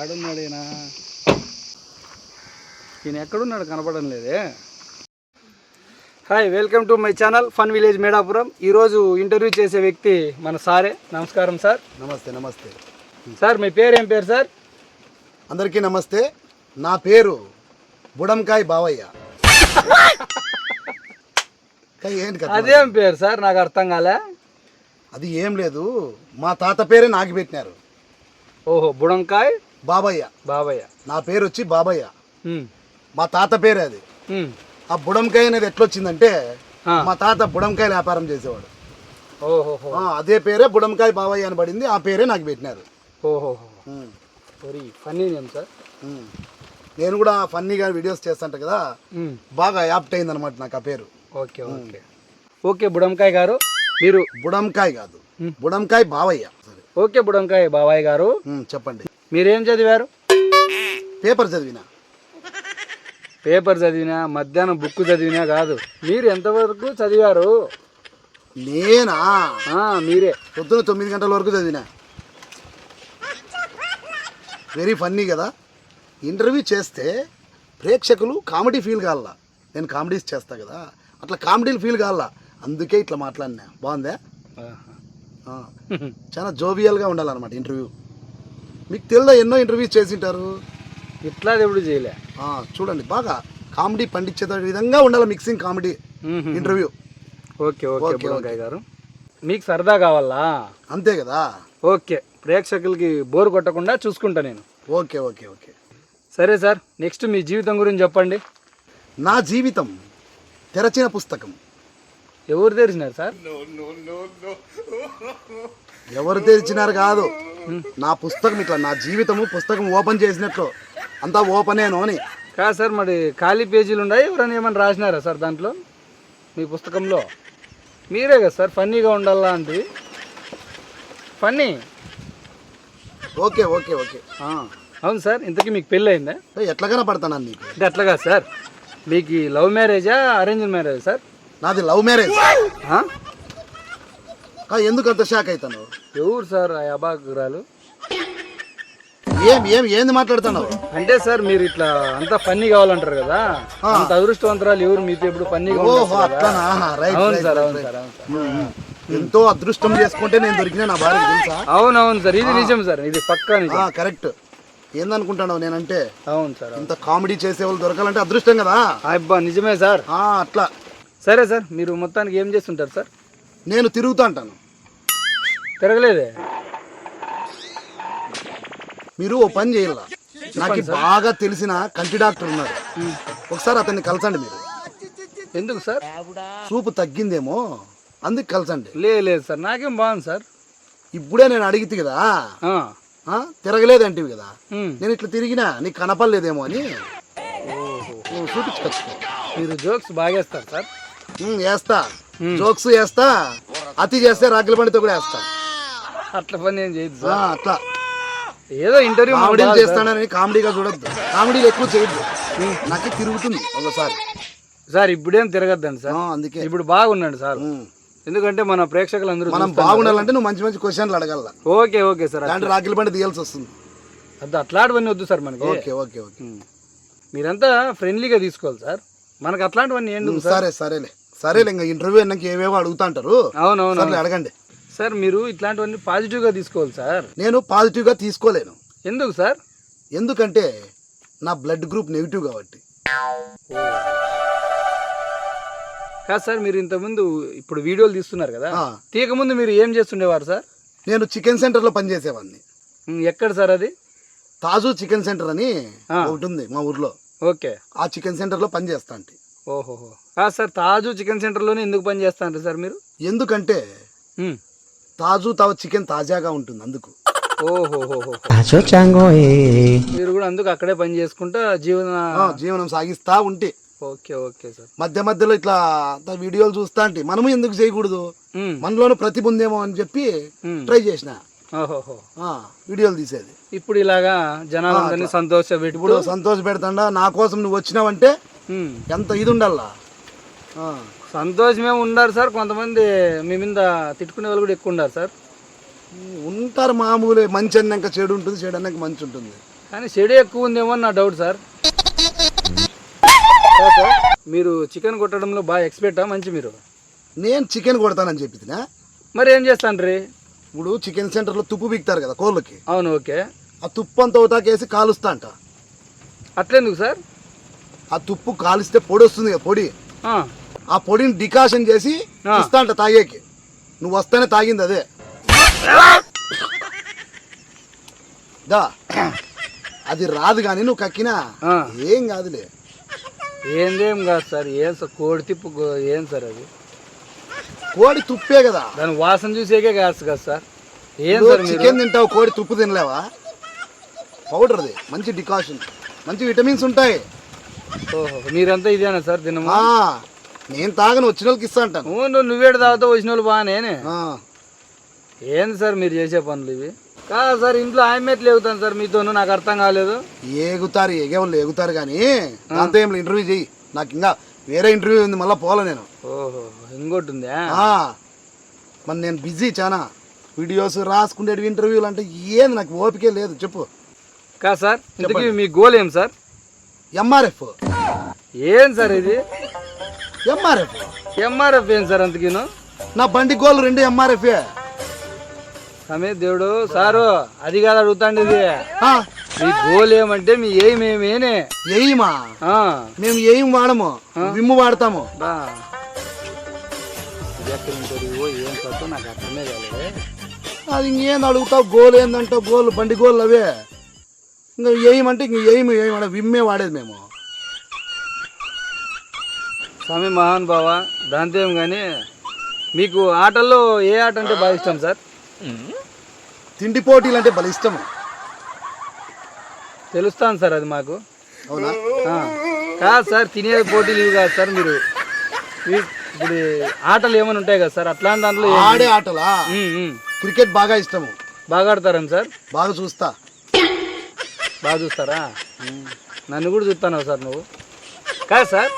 ఆడున్నాడు ఈయన. ఈయన ఎక్కడున్నాడు కనపడడం లేదే. Hi welcome to my channel fun village Medapuram. ఈరోజు ఇంటర్వ్యూ చేసే వ్యక్తి మన సారే. నమస్కారం సార్. నమస్తే నమస్తే. సార్ మీ పేరు ఏం పేరు సార్? అందరికీ నమస్తే. నా పేరు బుడంకాయ్ బావయ్య. కానీ ఏంటి కథ? అదేం పేరు సార్? నాకు అర్థం కాలే. అది ఏం లేదు. మా తాత పేరే నాకు పెట్టినారు ఓహో బుడంకాయ్? బాబయ్య. బాబయ్య. నా పేరు వచ్చి బాబయ్య. మా తాత పేరే అది. ఆ బుడంకాయ అనేది ఎట్లొచ్చిందంటే. మా తాత బుడంకాయ వ్యాపారం చేసేవాడు. ఓహోహో. ఆ, అదే పేరే బుడంకాయ బావయ్య అని పడింది ఆ పేరే నాకు పెట్టినారు. Funny sir. నేను కూడా ఫన్నీగా వీడియోస్ చేస్తాంట కదా బాగా యాప్ట్ అయింది అనమాట నాకు ఆ పేరు. Okay okay. ఓకే బుడంకాయ్ గారు మీరు బుడంకాయ్ కాదు. బుడంకాయ్ బావయ్య. సరే ఓకే బుడంకాయ్ బాబాయ్ గారు. చెప్పండి. మీరేం చదివారు? పేపర్ చదివిన? పేపర్ చదివినా మధ్యాహ్నం బుక్ చదివినా కాదు. మీరు ఎంతవరకు చదివారు? నేనా? ఆ, మీరే. పొద్దున తొమ్మిది గంటల వరకు చదివిన. వెరీ ఫన్నీ కదా. ఇంటర్వ్యూ చేస్తే ప్రేక్షకులు కామెడీ ఫీల్ కావాలా నేను కామెడీస్ చేస్తా కదా. అట్లా కామెడీలు ఫీల్ కావాలా అందుకే ఇట్లా మాట్లాడినా. బాగుందా. ఆ, చాలా జోవియల్గా ఉండాలన్నమాట ఇంటర్వ్యూ. మీకు తెలుదా ఎన్నో ఇంటర్వ్యూస్ చేసింటారు? ఇట్లా ఎప్పుడు చేయలే. ఆ, చూడండి బాగా కామెడీ పండించే విధంగా ఉండాలి mixing comedy. Interview okay okay Budankai గారు. మీకు సరదా కావాలా? అంతే కదా? ఓకే ప్రేక్షకులకి బోర్ కొట్టకుండా చూసుకుంటా నేను. Okay okay okay. సరే సార్ నెక్స్ట్ మీ జీవితం గురించి చెప్పండి. నా జీవితం తెరచిన పుస్తకం. ఎవరు తెరిచినారు సార్? ఎవరు తెరిచినారు కాదు. నా పుస్తకం ఇట్లా నా జీవితము పుస్తకం ఓపెన్ చేసినట్లు. అంతా ఓపెనేను అని. కాదు సార్ మరి ఖాళీ పేజీలు ఉన్నాయి ఎవరైనా ఏమైనా రాసినారా సార్ దాంట్లో? మీ పుస్తకంలో? మీరే కదా సార్ ఫన్నీగా ఉండాలా అంటే ఫన్నీ? Okay okay okay. అవును సార్ ఇంతకీ మీకు పెళ్ళి అయిందా ఎట్లా కనపడతాను నీకు అంటే అట్లా కాదు సార్. మీకు లవ్ మ్యారేజా అరేంజ్ మ్యారేజ్ సార్? నాది లవ్ మ్యారేజ్. ఎందుకు అంత షాక్ అవుతాను ఎవరు సార్ ఆ అబాకురాలు ఏం ఏం ఏంది మాట్లాడుతున్నావు? అంటే సార్ మీరు ఇట్లా అంతా ఫన్నీ కావాలంటారు కదా? అంత అదృష్టవంతరాలు ఎవరు? మీతో అట్లానా? రైట్ అవును సార్ అవును. సార్. ఎంతో అదృష్టం చేసుకుంటే నేను దొరికిన నా భార్య తెలుసా? అవును అవును సార్ ఇది నిజం సార్ ఇది పక్కా నిజం. కరెక్ట్ ఏందనుకుంటున్నావు నేనంటే? అవును సార్. ఇంత కామెడీ చేసే వాళ్ళు దొరకాలంటే అదృష్టం కదా? అబ్బా నిజమే సార్. అట్లా. సరే సార్ మీరు మొత్తానికి ఏం చేస్తుంటారు సార్? నేను తిరుగుతూ అంటాను. తిరగలేదే? మీరు ఓ పని చేయాల నాకు బాగా తెలిసిన కంటి డాక్టర్ ఉన్నాడు ఒకసారి అతన్ని కలసండి మీరు. ఎందుకు సార్? చూపు తగ్గిందేమో అందుకు కలసండి లేదు సార్ నాకేం బాగుంది సార్. ఇప్పుడే నేను అడిగితే కదా తిరగలేదంటివి కదా. నేను ఇట్లా తిరిగినా నీకు కనపడలేదేమో అని. నువ్వు చూపించుకొచ్చుకో మీరు జోక్స్ బాగేస్తారు సార్. ఉమ్, వేస్తా. జోక్స్ వేస్తా అతి చేస్తే రాగిల పండితో కూడా వేస్తా. అట్లా పని ఏం చేయదు ఆ, సార్ అట్లా. ఏదో ఇంటర్వ్యూ కామెడీలు చేస్తానని కామెడీగా చూడొద్దు. కామెడీలు ఎక్కువ చేయొద్దు. నాకు తిరుగుతుంది ఒకసారి. సార్ ఇప్పుడేం తిరగద్దండి సార్. అందుకే. ఇప్పుడు బాగున్నాడు సార్. ఎందుకంటే మన ప్రేక్షకులు అందరూ మనం బాగుండాలంటే నువ్వు మంచి మంచి క్వశ్చన్లు అడగల. Okay okay sir. అలాంటి రాగిల పండి తీయాల్సి వస్తుంది. అది అట్లాంటివన్నీ వద్దు సార్ మనకి. Okay okay okay. మీరంతా ఫ్రెండ్లీగా తీసుకోవాలి సార్. మనకు అట్లాంటివన్నీ ఏంటి సార్. సరే సరేలే. సరేలే ఇంకా ఇంటర్వ్యూ అన్నాక ఏవేవో అడుగుతా అంటారు. అవునవును. అడగండి. సార్ మీరు ఇట్లాంటివన్నీ పాజిటివ్గా తీసుకోవాలి సార్. నేను పాజిటివ్గా తీసుకోలేను. ఎందుకు సార్? ఎందుకంటే నా బ్లడ్ గ్రూప్ నెగిటివ్ కాబట్టి. కాదు సార్ మీరు ఇంతకుముందు ఇప్పుడు వీడియోలు తీస్తున్నారు కదా. ఆ. తీయకముందు మీరు ఏం చేస్తుండేవారు సార్? నేను చికెన్ సెంటర్లో పనిచేసేవాడిని ఉమ్, ఎక్కడ సార్ అది? తాజు చికెన్ సెంటర్ అని ఆ. ఒకటి ఉంది మా ఊర్లో. ఓకే. ఆ చికెన్ సెంటర్లో పనిచేస్తా అంటే. ఓహోహో. కాదు సార్ తాజు చికెన్ సెంటర్లోనే ఎందుకు పని చేస్తారంటారు సార్ మీరు? ఎందుకంటే. తాజు తావ చికెన్ తాజాగా ఉంటుంది అందుకు. eh. మీరు కూడా అందుకు అక్కడే పని చేసుకుంటా జీవన ఆ, జీవనం సాగిస్తా ఉంటే. Okay okay sir. మధ్య మధ్యలో ఇట్లా అంతా వీడియోలు చూస్తా అంటే మనము ఎందుకు చేయకూడదు? మనలోనూ ప్రతిభ ఉందేమో అని చెప్పి. ట్రై చేసిన. ఓహోహో. ఆ, వీడియోలు తీసేది. ఇప్పుడు ఇలాగా జనాలందరినీ సంతోష ఇప్పుడు సంతోష పెడతాండా నా కోసం నువ్వు వచ్చినావంటే. ఎంత ఇది ఉండాలా? సంతోషమే ఉండారు సార్. కొంతమంది మీ మీద తిట్టుకునే వాళ్ళు కూడా ఎక్కువ ఉన్నారు సార్. ఉంటారు మామూలే. మంచి అన్నాక చెడు ఉంటుంది చెడు అన్నాక మంచి ఉంటుంది. కానీ చెడు ఎక్కువ ఉందేమో నా డౌట్ సార్. మీరు చికెన్ కొట్టడంలో బాగా ఎక్స్పర్టా మంచి మీరు? నేను చికెన్ కొడతానని చెప్పినా మరి ఏం చేస్తాను ఇప్పుడు చికెన్ సెంటర్లో తుప్పు బిక్తారు కదా కోళ్ళకి. అవును ఓకే. ఆ తుప్పు అంతా ఉతాకేసి కాలుస్తా అంట. అట్లెందుకు సార్? ఆ తుప్పు కాలిస్తే పొడి వస్తుంది కదా పొడి. ఆ, పొడిని డికాషన్ చేసి. ఇస్తా అంట తాగేకి. నువ్వు వస్తేనే తాగింది అదే. దా. అది రాదు కానీ నువ్వు కక్కినా. ఏం కాదులే. ఏందేం కాదు సార్ ఏం సార్ కోడి తిప్పు ఏం సార్ అది? కోడి తుప్పే కదా. దాని వాసన చూసేకే కాదు కదా సార్. ఏం సార్ చికెన్ తింటావు కోడి తుప్పు తినలేవా? పౌడర్ది మంచి డికాషన్. మంచి విటమిన్స్ ఉంటాయి. మీరంతా ఇదేనా సార్ తినమా ఆ, నేను తాగను వచ్చిన వాళ్ళకి ఇస్తా అంటాను. నువ్వు నువ్వేడు తాగుతావు వచ్చిన వాళ్ళు బాగానే ఏంది సార్ మీరు చేసే పనులు ఇవి? కాదు సార్ ఇంట్లో ఆయన ఎట్లా ఎగుతాను సార్ మీతోను? నాకు అర్థం కాలేదు. ఏగుతారు ఎగేవాళ్ళు ఎగుతారు కానీ ఏం ఇంటర్వ్యూ చెయ్యి. నాకు ఇంకా వేరే ఇంటర్వ్యూ ఉంది మళ్ళీ పోలే నేను. ఓహో ఇంకోటి ఉందా? మరి నేను బిజీ చాలా వీడియోస్ రాసుకునేవి ఇంటర్వ్యూలు అంటే ఏంది నాకు ఓపికే లేదు చెప్పు. కాదు సార్ ఇంతకీ మీ గోల్ ఏం సార్? ఎంఆర్ఎఫ్ ఏం సార్ ఇది? ఎంఆర్ఎఫ్ ఎంఆర్ఎఫ్ ఏం సార్ అంతకిను నా బండి గోల్ రెండు ఎంఆర్ఎఫ్ సమయ దేవుడు సారు అది కాదు అడుగుతాండి ఇది. మీ గోల్ ఏమంటే మీ ఎయిమ్ ఏమేనే? ఎయిమా? మేము ఎయిమ్ వాడము విమ్ము వాడతాము. అది ఇంకేం అడుగుతావు? గోల్ ఏందంటావు? గోల్ బండి గోల్ అవే. ఇంకా అంటే ఇంక ఎయిమ్ వాడే విమ్మే వాడేది మేము. స్వామి మహాన్ బావ దాంతో ఏం కానీ మీకు ఆటల్లో ఏ ఆట అంటే బాగా ఇష్టం సార్? తిండి పోటీలు అంటే భలే ఇష్టం. తెలుస్తాను సార్ అది మాకు. అవునా? ఆ, కాదు సార్ తినేది పోటీలు ఇవి కాదు సార్ మీరు. మీ- ఇప్పుడు ఆటలు ఏమైనా ఉంటాయి కదా సార్ అట్లాంటి దాంట్లో ఏ- ఆడే ఆటలా? ఉమ్, ఉమ్. క్రికెట్ బాగా ఇష్టము. బాగా ఆడతారని సార్? బాగా చూస్తా. బాగా చూస్తారా? నన్ను కూడా చూస్తాను సార్ నువ్వు. కాదు సార్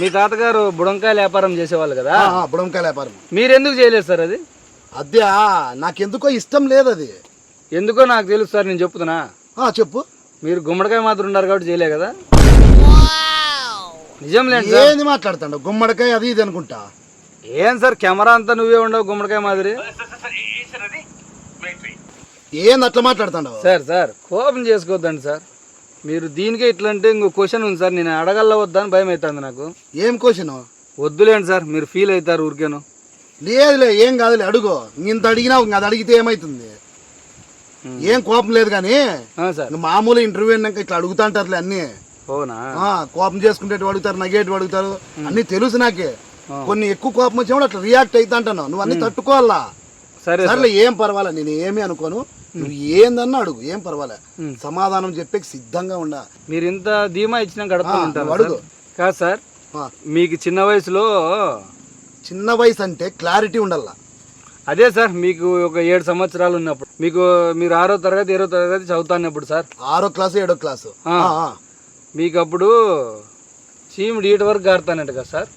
మీ తాతగారు బుడంకాయల వ్యాపారం చేసేవాళ్ళు కదా? బుడంకాయ వ్యాపారం. మీరెందుకు చేయలేదు సార్ అది? అదే నాకెందుకో ఇష్టం లేదు అది ఎందుకో నాకు తెలుసు సార్ నేను చెప్తున్నా. ఆ, చెప్పు. మీరు గుమ్మడికాయ మాత్రం ఉన్నారు కాబట్టి చేయలే కదా? నిజం లేండి సార్. ఏంది మాట్లాడుతాడు గుమ్మడికాయ అది ఇది అనుకుంటా. ఏం సార్ కెమెరా అంతా నువ్వే ఉండవు గుమ్మడికాయ మాదిరి? ఏంది అట్లా మాట్లాడుతాడు సార్ సార్ కోపం చేసుకోవద్దండి సార్. మీరు దీనికే ఇట్లా అంటే ఇంకో క్వశ్చన్ ఉంది సార్. నేను అడగల్లా వద్దా అని భయం అవుతుంది నాకు. ఏం క్వశ్చన్ వద్దులేండి సార్ మీరు ఫీల్ అవుతారు ఊరికేను. లేదులే ఏం కాదులే అడుగు. ఇంత అడిగినావు ఇంక అది అడిగితే ఏమైతుంది? ఏం కోపం లేదు కానీ సార్. మామూలు ఇంటర్వ్యూ అన్నాక ఇట్లా అడుగుతా అంటారులే అన్ని కోపం చేసుకుంటే అడుగుతారు నగేటివి అడుగుతారు. అన్ని తెలుసు నాకే. కొన్ని ఎక్కువ కోపం వచ్చినప్పుడు అట్లా రియాక్ట్ అవుతా అంటాను నువ్వు అన్ని తట్టుకోవాలా? సరే సార్. సర్లే ఏం పర్వాలే నేను ఏమీ అనుకోను. నువ్వు ఏందన్నా అడుగు ఏం పర్వాలే. సమాధానం చెప్పే సిద్ధంగా ఉండా. మీరు ఇంత ధీమా ఇచ్చినా గడప అడుగు. కాదు సార్ మీకు చిన్న వయసులో చిన్న వయసు అంటే క్లారిటీ ఉండాల. అదే సార్ మీకు ఒక ఏడు సంవత్సరాలు ఉన్నప్పుడు. మీకు మీరు ఆరో తరగతి ఏడో తరగతి చదువుతాన్నప్పుడు సార్. ఆరో క్లాసు ఏడో క్లాసు. మీకు అప్పుడు చీముడు ఈట వరకు గారుతానంట కదా సార్.